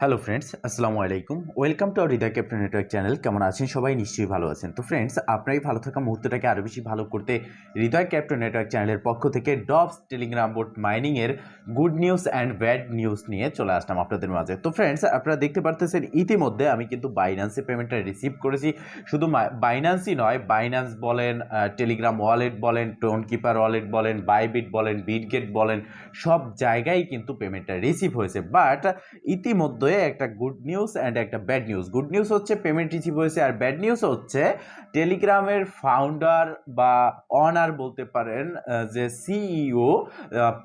Hello friends আসসালামু আলাইকুম welcome to Hridoy captain network channel কেমন আছেন? সবাই নিশ্চয়ই ভালো আছেন। তো ফ্রেন্ডস আপনারই ভালো থাকা মুহূর্তটাকে আরও বেশি ভালো করতে হৃদয় ক্যাপ্টেন নেটওয়ার্ক চ্যানেলের পক্ষ থেকে ডবস Telegram board মাইনিংয়ের good news and bad news নিয়ে চলে আসলাম আপনাদের মাঝে। তো ফ্রেন্ডস আপনারা দেখতে পারতেছেন, ইতিমধ্যে আমি কিন্তু বাইন্যান্সে পেমেন্টটা রিসিভ করেছি। শুধু বাইন্যান্সই নয় বাইন্যান্স বলেন টেলিগ্রাম ওয়ালেট বলেন টোন কিপার ওয়ালেট বলেন বাইবিট বলেন বিটগেট বলেন, সব জায়গায় কিন্তু পেমেন্টটা রিসিভ হয়েছে। বাট ইতিমধ্যে একটা গুড নিউজ অ্যান্ড একটা ব্যাড নিউজ গুড নিউজ হচ্ছে পেমেন্ট রিসিভ হয়েছে আর ব্যাড নিউজ হচ্ছে টেলিগ্রামের ফাউন্ডার বা অনার বলতে পারেন যে সিইও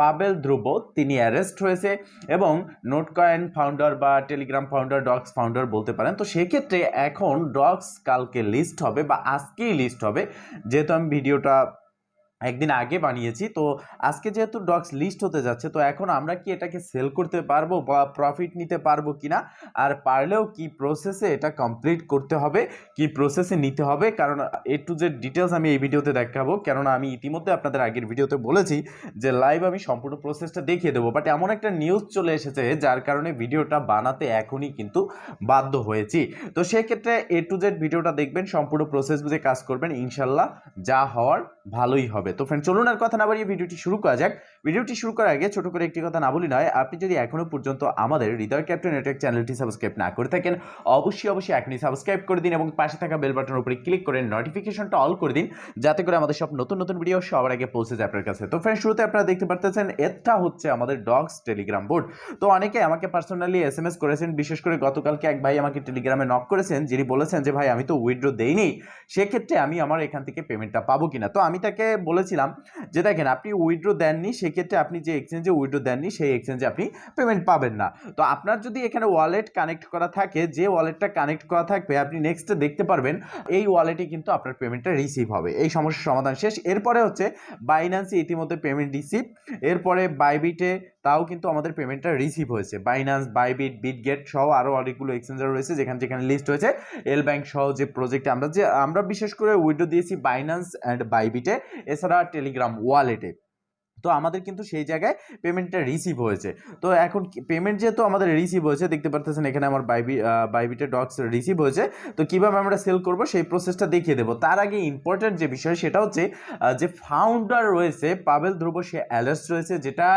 পাবেল ধ্রুব তিনি অ্যারেস্ট হয়েছে এবং নোট কয়েন ফাউন্ডার বা টেলিগ্রাম ফাউন্ডার ডক্স ফাউন্ডার বলতে পারেন। তো সেক্ষেত্রে এখন ডক্স কালকে লিস্ট হবে বা আজকেই লিস্ট হবে। যেহেতু আমি ভিডিওটা একদিন আগে বানিয়েছি। তো আজকে যেহেতু ডক্স লিস্ট হতে যাচ্ছে, তো এখন আমরা কি এটাকে সেল করতে পারব বা প্রফিট নিতে পারব কিনা? আর পারলেও কি প্রসেসে এটা কমপ্লিট করতে হবে? কি প্রসেসে নিতে হবে? কারণ এ টু জেড ডিটেলস আমি এই ভিডিওতে দেখাবো। কেননা আমি ইতিমধ্যে আপনাদের আগের ভিডিওতে বলেছি যে লাইভ আমি সম্পূর্ণ প্রসেসটা দেখিয়ে দেবো। বাট এমন একটা নিউজ চলে এসেছে, যার কারণে ভিডিওটা বানাতে এখনই কিন্তু বাধ্য হয়েছি। তো সেক্ষেত্রে এ টু জেড ভিডিওটা দেখবেন, সম্পূর্ণ প্রসেস বুঝে কাজ করবেন। ইনশাল্লাহ যা হওয়ার ভালোই হবে। তো ফ্রেন্ড চলুন আর কথা না বাড়িয়ে ভিডিওটি শুরু করা যাক। ভিডিওটি শুরু করার আগে ছোট করে একটি কথা না বলি নয়, আপনি যদি এখনও পর্যন্ত আমাদের হৃদয় ক্যাপ্টেন নেটওয়ার্ক চ্যানেলটি সাবস্ক্রাইব না করে থাকেন, অবশ্যই অবশ্যই এখনই সাবস্ক্রাইব করে দিন এবং পাশে থাকা বেল বাটনের উপরে ক্লিক করে নোটিফিকেশনটা অল করে দিন, যাতে করে আমাদের সব নতুন নতুন ভিডিও সবার আগে পৌঁছে যায় আপনার কাছে। তো ফ্রেন্ড শুরুতে আপনারা দেখতে পারতেছেন, এটা হচ্ছে আমাদের ডগস টেলিগ্রাম বোর্ড তো অনেকে আমাকে পার্সোনালি এস এম এস করেছেন, বিশেষ করে গতকালকে এক ভাই আমাকে টেলিগ্রামে নক করেছেন, যিনি বলেছেন যে, ভাই, আমি তো উইথড্র দেইনি, সেক্ষেত্রে আমি আমার এখান থেকে পেমেন্টটা পাবো কিনা? তো আমি তাকে বলেছিলাম যে দেখেন, আপনি উইথড্র দেননি, সেক্ষেত্রে আপনি যে এক্সচেঞ্জে উইথড্র দেননি, সেই এক্সচেঞ্জে আপনি পেমেন্ট পাবেন না। তো আপনার যদি এখানে ওয়ালেট কানেক্ট করা থাকে, যে ওয়ালেটটা কানেক্ট করা থাকবে, আপনি নেক্সটে দেখতে পারবেন, এই ওয়ালেটে কিন্তু আপনার পেমেন্টটা রিসিভ হবে। এই সমস্যার সমাধান শেষ। এরপরে হচ্ছে বাইন্যান্সে ইতিমধ্যে পেমেন্ট রিসিভ এরপরে বাইবিটে তাও কিন্তু আমাদের পেমেন্টটা রিসিভ হয়েছে। বাইন্যান্স বাইবিট বিটগেট সহ আরও অনেকগুলো এক্সচেঞ্জার রয়েছে, যেখানে যেখানে লিস্ট হয়েছে। এল ব্যাংক সহ যে প্রজেক্টে আমরা যে, আমরা বিশেষ করে উইডো দিয়েছি বাইন্যান্স অ্যান্ড বাইবিটে এছাড়া টেলিগ্রাম ওয়ালেটে তো আমাদের কিন্তু সেই জায়গায় পেমেন্টটা রিসিভ হয়েছে। তো এখন পেমেন্ট যেহেতু আমাদের রিসিভ হয়েছে, দেখতে পারতেছেন এখানে আমার বাইবি বাইবিটে ডক্স রিসিভ হয়েছে। তো কীভাবে আমরা সেল করব সেই প্রসেসটা দেখিয়ে দেবো। তার আগে ইম্পর্টেন্ট যে বিষয় সেটা হচ্ছে যে ফাউন্ডার রয়েছে পাবেল ধ্রুব সে অ্যালেস্ট রয়েছে, যেটা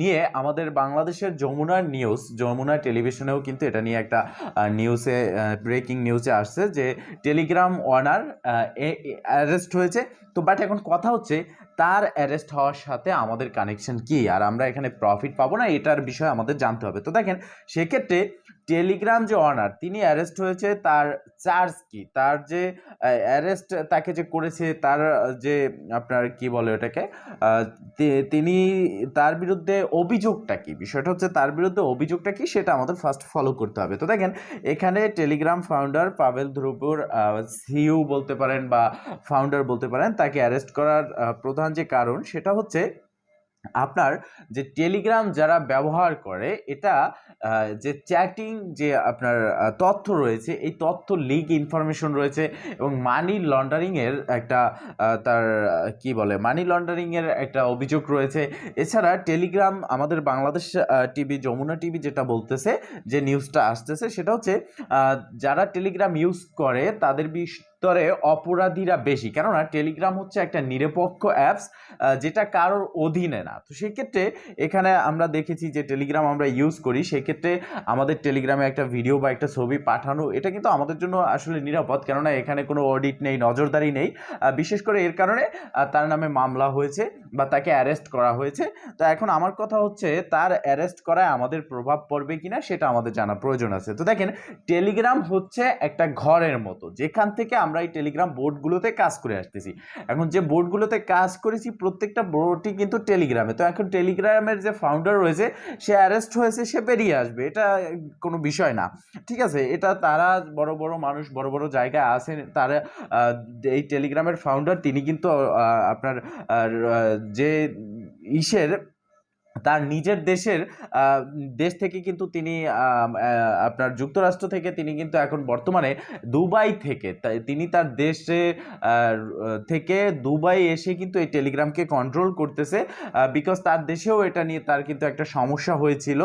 নিয়ে আমাদের বাংলাদেশের যমুনার নিউজ যমুনা টেলিভিশনেও কিন্তু এটা নিয়ে একটা নিউজে ব্রেকিং নিউজে আসছে যে টেলিগ্রাম ওয়ানার অ্যারেস্ট হয়েছে। তো বাট এখন কথা হচ্ছে, তার অ্যারেস্ট হওয়ার সাথে আমাদের কানেকশন কি? আর আমরা এখানে প্রফিট পাবো না? এটার বিষয়ে আমাদের জানতে হবে। তো দেখেন, সেক্ষেত্রে টেলিগ্রাম যে অনার তিনি অ্যারেস্ট হয়েছে তার চার্জ কি? তার যে অ্যারেস্ট তাকে যে করেছে, তার যে আপনার কি বলে ওটাকে? তিনি তার বিরুদ্ধে অভিযোগটা কি? বিষয়টা হচ্ছে তার বিরুদ্ধে অভিযোগটা কি? সেটা আমাদের ফার্স্ট ফলো করতে হবে। তো দেখেন, এখানে টেলিগ্রাম ফাউন্ডার পাভেল ধ্রুবর সিইউ বলতে পারেন বা ফাউন্ডার বলতে পারেন তাকে অ্যারেস্ট করার প্রধান যে কারণ সেটা হচ্ছে আপনার যে টেলিগ্রাম যারা ব্যবহার করে, এটা যে চ্যাটিং যে আপনার তথ্য রয়েছে, এই তথ্য লিক ইনফরমেশন রয়েছে এবং মানি লন্ডারিংয়ের একটা তার কি বলে মানি লন্ডারিংয়ের একটা অভিযোগ রয়েছে। এছাড়া টেলিগ্রাম আমাদের বাংলাদেশ টিভি যমুনা টিভি যেটা বলতেছে, যে নিউজটা আসতেছে, সেটা হচ্ছে যারা টেলিগ্রাম ইউজ করে, তাদের ভিতরে অপরাধীরা বেশি। কেননা টেলিগ্রাম হচ্ছে একটা নিরপেক্ষ অ্যাপস যেটা কারোর অধীনে না। তো সেক্ষেত্রে এখানে আমরা দেখেছি যে টেলিগ্রাম আমরা ইউজ করি। সেক্ষেত্রে আমাদের টেলিগ্রামে একটা ভিডিও বা একটা ছবি পাঠানো, এটা কিন্তু আমাদের জন্য আসলে নিরাপদ। কেননা এখানে কোনো অডিট নেই, নজরদারি নেই। বিশেষ করে এর কারণে তার নামে মামলা হয়েছে বা তাকে অ্যারেস্ট করা হয়েছে। তো এখন আমার কথা হচ্ছে, তার অ্যারেস্ট করায় আমাদের প্রভাব পড়বে কিনা সেটা আমাদের জানা প্রয়োজন আছে। তো দেখেন টেলিগ্রাম হচ্ছে একটা ঘরের মতো। যেখান থেকে আমরা এই টেলিগ্রাম বোর্ডগুলোতে কাজ করে আসতেছি। এখন যে বোর্ডগুলোতে কাজ করেছি, প্রত্যেকটা বোর্ডই কিন্তু টেলিগ্রামে তো এখন টেলিগ্রামের যে ফাউন্ডার রয়েছে, সে অ্যারেস্ট হয়েছে, সে বেরিয়ে আসবে। এটা কোনো বিষয় না। ঠিক আছে? এটা তারা বড় বড় মানুষ, বড় বড় জায়গায় আছেন, তারা এই টেলিগ্রামের ফাউন্ডার তিনি কিন্তু আপনার যে ইসের তার নিজের দেশের দেশ থেকে কিন্তু তিনি আপনার যুক্তরাষ্ট্র থেকে তিনি কিন্তু এখন বর্তমানে দুবাই থেকে। তিনি তার দেশে থেকে দুবাই এসে কিন্তু এই টেলিগ্রামকে কন্ট্রোল করতেছে বিকজ তার দেশেও এটা নিয়ে তার কিন্তু একটা সমস্যা হয়েছিল।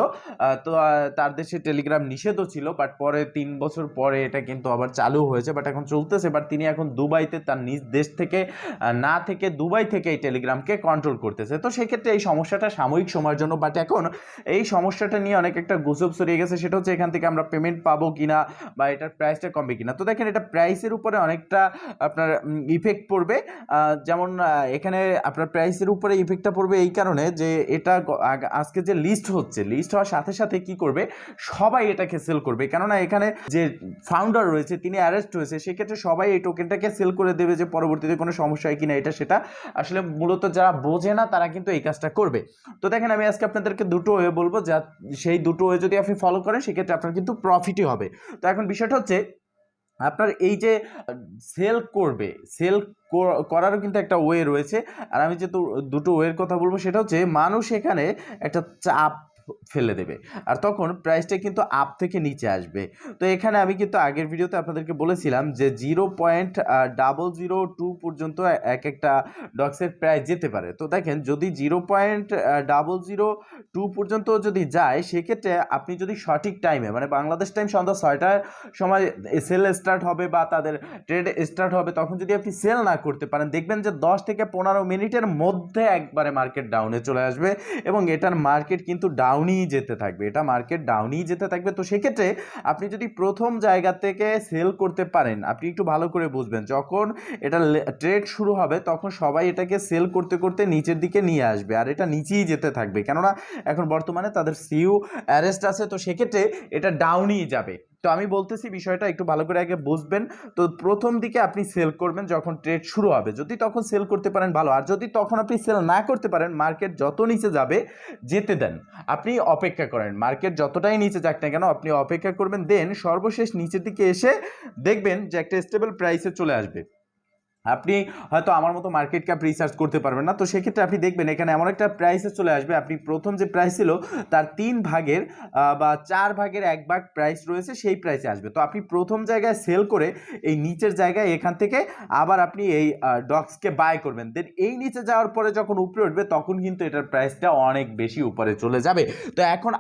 তো তার দেশে টেলিগ্রাম নিষেধও ছিল বাট পরে তিন বছর পরে এটা কিন্তু আবার চালু হয়েছে বাট এখন চলতেছে বাট তিনি এখন দুবাইতে তার নিজ দেশ থেকে না থেকে দুবাই থেকে এই টেলিগ্রামকে কন্ট্রোল করতেছে। তো সেক্ষেত্রে এই সমস্যাটা সাময়িক সময়ের জন্য বাট এখন এই সমস্যাটা নিয়ে অনেক একটা গুজব ছড়িয়ে গেছে, সেটা হচ্ছে এখান থেকে আমরা পেমেন্ট পাবো কিনা বা এটার প্রাইসটা কমবে কিনা। তো দেখেন, এটা প্রাইসের উপরে অনেকটা আপনার ইফেক্ট পড়বে। যেমন এখানে আপনার প্রাইসের উপরে ইফেক্টটা পড়বে এই কারণে যে এটা আজকে যে লিস্ট হচ্ছে লিস্ট হওয়ার সাথে সাথে কি করবে? সবাই এটাকে সেল করবে। কেননা এখানে যে ফাউন্ডার রয়েছে, তিনি অ্যারেস্ট হয়েছে, সেক্ষেত্রে সবাই এই টোকেনটাকে সেল করে দেবে যে পরবর্তীতে কোনো সমস্যা হয় কিনা, এটা সেটা আসলে মূলত যারা বোঝে না, তারা কিন্তু এই কাজটা করবে। তো দেখেন আমি আজকে আপনাদেরকে দুটো ওয়ে বলব, যা সেই দুটো ওয়ে যদি আপনি ফলো করেন, সেক্ষেত্রে আপনার কিন্তু প্রফিটই হবে। তো এখন বিষয়টা হচ্ছে, আপনার এই যে সেল করবে সেল করারও কিন্তু একটা ওয়ে রয়েছে। আর আমি যেহেতু দুটো ওয়ের কথা বলব, সেটা হচ্ছে, মানুষ এখানে একটা চাপ ফেলে দেবে। আর তখন প্রাইসটা কিন্তু আপ থেকে নিচে আসবে। তো এখানে আমি কিন্তু আগের ভিডিওতে আপনাদেরকে বলেছিলাম যে zero point double zero two পর্যন্ত এক একটা ডক্সের প্রাইস যেতে পারে। তো দেখেন যদি zero point double zero two পর্যন্ত যদি যায়, সেক্ষেত্রে আপনি যদি সঠিক টাইমে মানে বাংলাদেশ টাইম সন্ধ্যা ছয়টার সময় সেল স্টার্ট হবে বা তাদের ট্রেড স্টার্ট হবে, তখন যদি আপনি সেল না করতে পারেন, দেখবেন যে দশ থেকে পনেরো মিনিটের মধ্যে একবারে মার্কেট ডাউনে চলে আসবে এবং এটার মার্কেট কিন্তু ডাউনই যেতে থাকবে, এটা মার্কেট ডাউনই যেতে থাকবে। তো সেক্ষেত্রে আপনি যদি প্রথম জায়গা থেকে সেল করতে পারেন, আপনি একটু ভালো করে বুঝবেন, যখন এটা ট্রেড শুরু হবে, তখন সবাই এটাকে সেল করতে করতে নিচের দিকে নিয়ে আসবে, আর এটা নিচেই যেতে থাকবে। কেননা এখন বর্তমানে তাদের সিউ অ্যারেস্ট আছে, তো সেক্ষেত্রে এটা ডাউনই যাবে। তো আমি বলতেছি বিষয়টা একটু ভালো করে আগে বুঝবেন। তো প্রথম দিকে আপনি সেল করবেন যখন ট্রেড শুরু হবে। যদি তখন সেল করতে পারেন, ভালো। আর যদি তখন আপনি সেল না করতে পারেন মার্কেট যত নিচে যাবে, যেতে দেন। আপনি অপেক্ষা করেন। মার্কেট যতটাই নিচে যাক না কেন, আপনি অপেক্ষা করবেন। দেন সর্বশেষ নিচের দিকে এসে দেখবেন যে একটা স্টেবল প্রাইসে চলে আসবে। আপনি হয়তো আমার মতো মার্কেট ক্যাপ রিসার্চ করতে পারবেন না। তো সেক্ষেত্রে আপনি দেখবেন এখানে এমন একটা প্রাইসে চলে আসবে। আপনি প্রথম যে প্রাইস ছিল, তার তিন ভাগের বা চার ভাগের এক ভাগ প্রাইস রয়েছে, সেই প্রাইসে আসবে। তো আপনি প্রথম জায়গায় সেল করে এই নিচের জায়গায় এখান থেকে আবার আপনি এই ডক্সকে বাই করবেন। দেন এই নিচে যাওয়ার পরে যখন উপরে উঠবে, তখন কিন্তু এটার প্রাইসটা অনেক বেশি উপরে চলে যাবে। তো এখন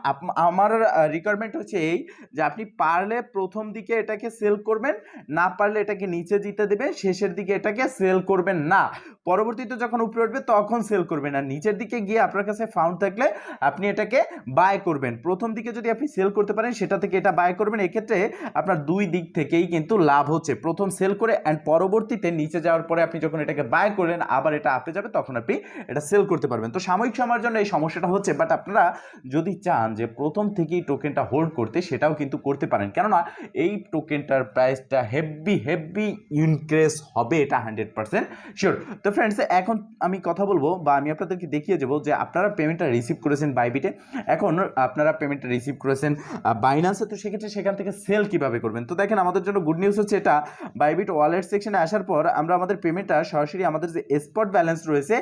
আমার রিকোয়ারমেন্ট হচ্ছে এই যে আপনি পারলে প্রথম দিকে এটাকে সেল করবেন, না পারলে এটাকে নিচে দিতে দেবেন, শেষের দিকে এটাকে সেল করবেন না। পরবর্তীতে যখন উপরে উঠবে, তখন সেল করবেন। আর নিচের দিকে গিয়ে আপনার কাছে ফাউন্ড থাকলে আপনি এটাকে বাই করবেন। প্রথম দিকে যদি আপনি সেল করতে পারেন, সেটা থেকে এটা বাই করবেন। এক্ষেত্রে আপনার দুই দিক থেকেই কিন্তু লাভ হচ্ছে। প্রথম সেল করে অ্যান্ড পরবর্তীতে নিচে যাওয়ার পরে আপনি যখন এটাকে বাই করলেন, আবার এটা আপে যাবে, তখন আপনি এটা সেল করতে পারবেন। তো সাময়িক সময়ের জন্য এই সমস্যাটা হচ্ছে বাট আপনারা যদি চান যে প্রথম থেকেই টোকেনটা হোল্ড করতে, সেটাও কিন্তু করতে পারেন। কেননা এই টোকেনটার প্রাইসটা হেভি হেভি ইনক্রেস হবে, এটা হান্ড্রেড পার্সেন্ট শিওর তো ফ্রেন্ডস এখন আমি কথা বলব বা আমি আপনাদেরকে দেখিয়ে যাব যে আপনারা পেমেন্টটা রিসিভ করেছেন বাইবিটে এখন আপনারা পেমেন্টটা রিসিভ করেছেন বাইনান্সে তো সেক্ষেত্রে সেখান থেকে সেল কীভাবে করবেন? তো দেখেন আমাদের জন্য গুড নিউজ হচ্ছে এটা বাইবিট ওয়ালেট সেকশনে আসার পর আমরা আমাদের পেমেন্টটা সরাসরি আমাদের যে স্পট ব্যালেন্স রয়েছে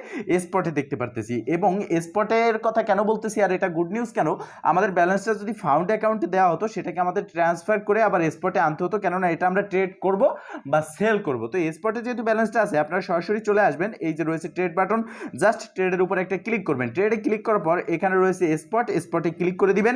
স্পটে দেখতে পারতেছি। এবং স্পটের কথা কেন বলতেছি আর এটা গুড নিউজ কেন? আমাদের ব্যালেন্সটা যদি ফাউন্ড অ্যাকাউন্টে দেওয়া হতো, সেটাকে আমাদের ট্রান্সফার করে আবার স্পটে আনতে হতো। কেননা এটা আমরা ট্রেড করব বা সেল করব। তো স্পটে যেহেতু ব্যালেন্সটা আছে, আপনারা সরাসরি চলে আসবেন, এই যে রয়েছে ট্রেড বাটন জাস্ট ট্রেডের উপর একটা ক্লিক করবেন। ট্রেডে ক্লিক করার পর এখানে রয়েছে স্পট স্পটে ক্লিক করে দিবেন।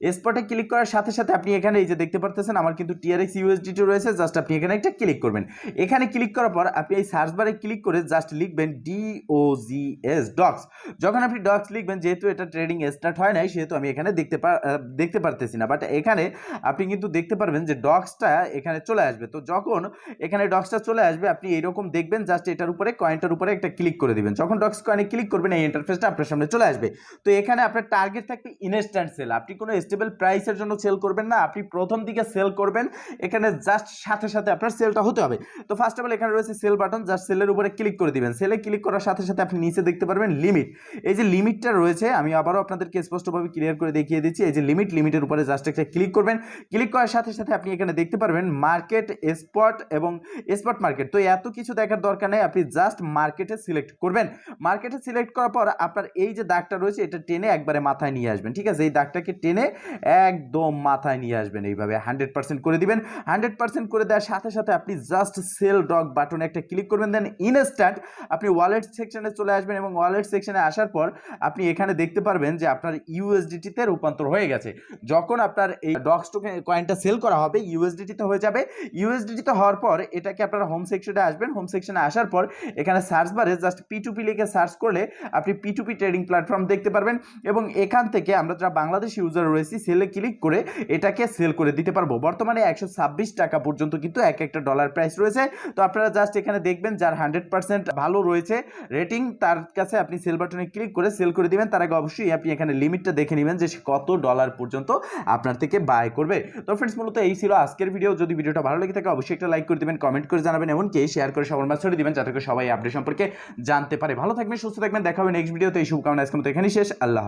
স্পটে ক্লিক করার সাথে সাথে আপনি এখানে এই যে দেখতে পারতেছেন, আমার কিন্তু টিআরএক্স ইউএসডিটি রয়েছে জাস্ট আপনি এখানে একটা ক্লিক করবেন। এখানে ক্লিক করার পর আপনি এই সার্চ বারে ক্লিক করে জাস্ট লিখবেন ডিওজিএস ডক্স যখন আপনি ডক্স লিখবেন, যেহেতু এটা ট্রেডিং স্টার্ট হয় নাই, সেহেতু আমি এখানে দেখতে দেখতে পারতেছি না। বাট এখানে আপনি কিন্তু দেখতে পারবেন যে ডক্সটা এখানে চলে আসবে। তো যখন এখানে ডক্সটা চলে আসবে, আপনি এইরকম দেখবেন জাস্ট এটার উপরে কয়েনটার উপরে একটা ক্লিক করে দিবেন। যখন ডক্স কয়েনে ক্লিক করবেন, এই ইন্টারফেসটা আপনার সামনে চলে আসবে। তো এখানে আপনার টার্গেট থাকবে ইনস্ট্যান্ট সেল আপনি কোনো স্টেবল প্রাইসের জন্য সেল করবেন না। আপনি প্রথম দিকে সেল করবেন, এখানে জাস্ট সাথে সাথে আপনার সেলটা হতে হবে। তো ফার্স্ট অফ অল এখানে রয়েছে সেল বাটন জাস্ট সেলের উপরে ক্লিক করে দিবেন। সেলে ক্লিক করার সাথে সাথে আপনি নিচে দেখতে পারবেন লিমিট এই যে লিমিটটা রয়েছে, আমি আবারও আপনাদেরকে স্পষ্টভাবে ক্লিয়ার করে দেখিয়ে দিচ্ছি। এই যে লিমিট লিমিটের উপরে জাস্ট একটা ক্লিক করবেন। ক্লিক করার সাথে সাথে আপনি এখানে দেখতে পারবেন মার্কেট স্পট এবং স্পট মার্কেট তো এত কিছু দেখার দরকার নেই, আপনি জাস্ট মার্কেটে সিলেক্ট করবেন। মার্কেটে সিলেক্ট করার পর আপনার এই যে দাগটা রয়েছে, এটা টেনে একবারে মাথায় নিয়ে আসবেন। ঠিক আছে? এই দাগটাকে টেনে একদম মাথায় নিয়ে আসবেন এইভাবে। হান্ড্রেড পার্সেন্ট করে দিবেন। হান্ড্রেড পার্সেন্ট করে দেওয়ার সাথে সাথে আপনি জাস্ট সেল ডগ বাটনে একটা ক্লিক করবেন, দেন ইনস্ট্যান্ট আপনি ওয়ালেট সেকশনে চলে আসবেন এবং ওয়ালেট সেকশনে আসার পর আপনি এখানে দেখতে পারবেন যে আপনার ইউএসডিটিতে রূপান্তর হয়ে গেছে। যখন আপনার এই ডক্স টোকেন কয়েনটা সেল করা হবে, ইউএসডিটিতে হয়ে যাবে। ইউএসডিটিতে হওয়ার পর এটাকে আপনারা হোম সেকশনে আসবেন। হোম সেকশনে আসার পর এখানে সার্চ বারে জাস্ট পি টু পি লিখে সার্চ করলে আপনি P to P trading platform দেখতে পারবেন এবং এখান থেকে আমরা যারা বাংলাদেশ ইউজার রয়েছি সেলে ক্লিক করে এটাকে সেল করে দিতে পারব। বর্তমানে একশো ছাব্বিশ টাকা পর্যন্ত কিন্তু এক একটা ডলার প্রাইস রয়েছে। তো আপনারা জাস্ট এখানে দেখবেন যার হান্ড্রেড পার্সেন্ট ভালো রয়েছে রেটিং তার কাছে আপনি সেল বাটনে ক্লিক করে সেল করে দিবেন। তার আগে অবশ্যই আপনি এখানে লিমিটটা দেখে নেবেন যে কত ডলার পর্যন্ত আপনার থেকে বাই করবে। তো ফ্রেন্ডস মূলত এই ছিল আজকের ভিডিও যদি ভিডিওটা ভালো লেগে থাকে, অবশ্যই একটা লাইক করে দিবেন কমেন্ট করে জানাবেন, এমনকি শেয়ার করে সবার মাঝে ছড়িয়ে দিবেন, যাতে করে সবাই আপডেট সম্পর্কে জানতে পারে। ভালো থাকবেন, সুস্থ থাকবেন, দেখা হবে নেক্সট ভিডিওতে এই শুভকামনা আজকের মতো এখানেই শেষ। আল্লাহ।